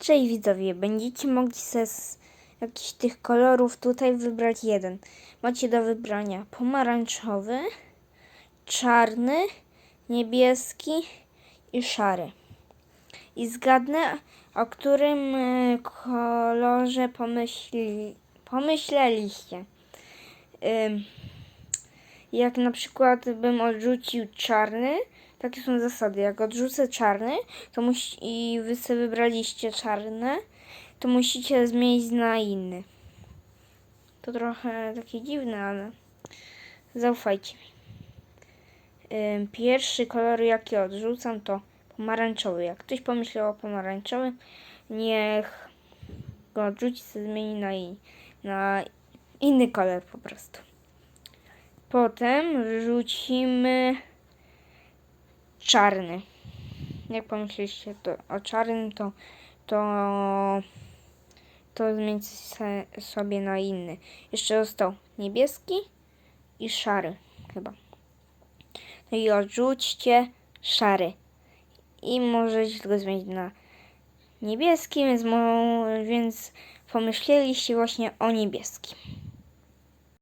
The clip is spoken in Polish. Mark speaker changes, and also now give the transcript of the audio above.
Speaker 1: Cześć widzowie, będziecie mogli ze jakichś tych kolorów tutaj wybrać jeden. Macie do wybrania pomarańczowy, czarny, niebieski i szary. I zgadnę, o którym e, kolorze pomyśli, pomyśleliście. Jak na przykład bym odrzucił czarny, takie są zasady. Jak odrzucę czarny, to musi, i wy sobie wybraliście czarne, to musicie zmienić na inny. To trochę takie dziwne, ale zaufajcie mi. Pierwszy kolor, jaki odrzucam, to pomarańczowy. Jak ktoś pomyślał o pomarańczowym, niech go odrzuci, sobie zmieni na, i- na inny kolor po prostu. Potem wrzucimy czarny. Jak pomyśleliście to o czarnym, to to, to zmieńcie sobie na inny. Jeszcze został niebieski i szary chyba. No i odrzućcie szary. I możecie go zmienić na niebieski, więc, mo, więc pomyśleliście właśnie o niebieskim.